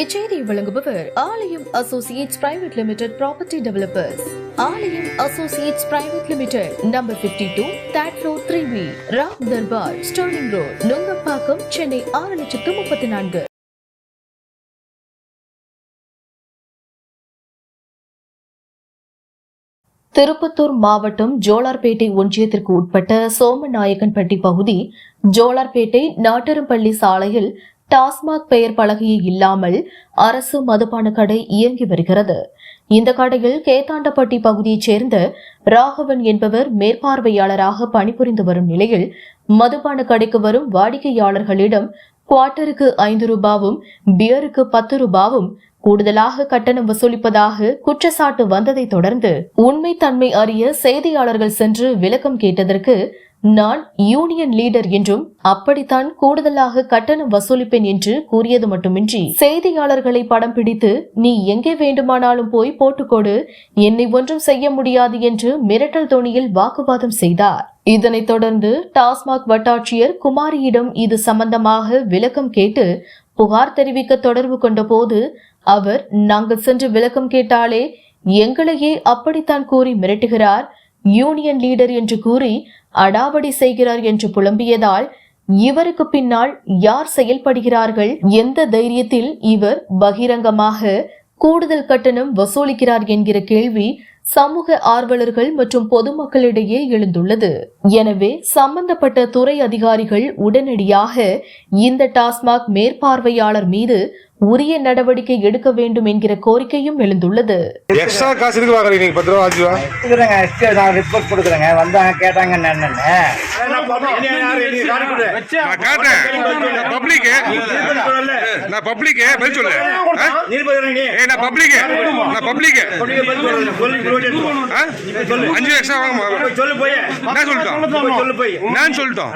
இச்செய்தி வழங்குபவர் Aalayam associates private limited property developers. Aalayam associates private limited number 52 two that road three B Ram Darbar Sterling road Nungambakkam Chennai ஆறு லட்சத்து முப்பத்தி நான்கு. திருப்பத்தூர் மாவட்டம் ஜோலார்பேட்டை ஒன்றியத்திற்கு உட்பட்ட சோமநாயக்கன்பட்டி பகுதி ஜோலார்பேட்டை நாட்டரம்பள்ளி சாலையில் டாஸ்மாக் பெயர் பலகையை இல்லாமல் அரசு மதுபான கடை இயங்கி வருகிறது. இந்த கடையில் கேத்தாண்டப்பட்டி பகுதியைச் சேர்ந்த ராகவன் என்பவர் மேற்பார்வையாளராக பணிபுரிந்து வரும் நிலையில் மதுபான கடைக்கு வரும் வாடிக்கையாளர்களிடம் குவார்ட்டருக்கு ஐந்து ரூபாவும் பியருக்கு பத்து ரூபாவும் கூடுதலாக கட்டணம் வசூலிப்பதாக குற்றச்சாட்டு வந்ததை தொடர்ந்து உண்மை தன்மை அறிய செய்தியாளர்கள் சென்று விளக்கம் கேட்டதற்கு நான் யூனியன் லீடர் என்றும் அப்படித்தான் கூடுதலாக கட்டணம் வசூலிப்பேன் என்று கூறியது மட்டுமின்றி செய்தியாளர்களை படம் பிடித்து நீ எங்கே வேண்டுமானாலும் போய் போட்டுக்கொடு என்னை ஒன்றும் செய்ய முடியாது என்று மிரட்டல் தொனியில் வாக்குவாதம் செய்தார். இதனைத் தொடர்ந்து டாஸ்மாக் வட்டாட்சியர் குமாரியிடம் இது சம்பந்தமாக விளக்கம் கேட்டு புகார் தெரிவிக்க தொடர்பு கொண்டபோது அவர் நாங்கள் சென்று விளக்கம் கேட்டாலே எங்களையே அப்படித்தான் கூறி மிரட்டுகிறார் யூனியன் லீடர் என்று கூறி அடாவடி செய்கிறார் என்று புலம்பியதால் இவருக்கு பின்னால் யார் செயல்படுகிறார்கள் எந்த தைரியத்தில் இவர் பகிரங்கமாக கூடுதல் கட்டணம் வசூலிக்கிறார் என்கிற கேள்வி சமூக ஆர்வலர்கள் மற்றும் பொதுமக்களிடையே எழுந்துள்ளது. எனவே சம்பந்தப்பட்ட துறை அதிகாரிகள் உடனடியாக இந்த டாஸ்மாக் மேற்பார்வையாளர் மீது உரிய நடவடிக்கை எடுக்க வேண்டும் என்கிற கோரிக்கையும் எழுந்துள்ளது. எக்ஸ்ட்ரா காசு எதுக்கு வாங்குறீங்க நீங்க? பத்து ரூபா அஞ்சு ரூபா? கொடுக்குறேங்க எஸ்டே நான் ரிப்போர்ட் கொடுக்குறேங்க. வந்தாங்க கேட்டாங்க என்னன்னு. நான் கேட்டேன் நான் பப்ளிக் நான் பப்ளிக் பதில் சொல்லு. நான் பப்ளிக் நான் பப்ளிக் அஞ்சு எக்ஸ்ட்ரா வாங்க சொல்லு போய். என்ன சொல்லிட்டோம். சொல்லு போய். நான் சொல்லிட்டோம்.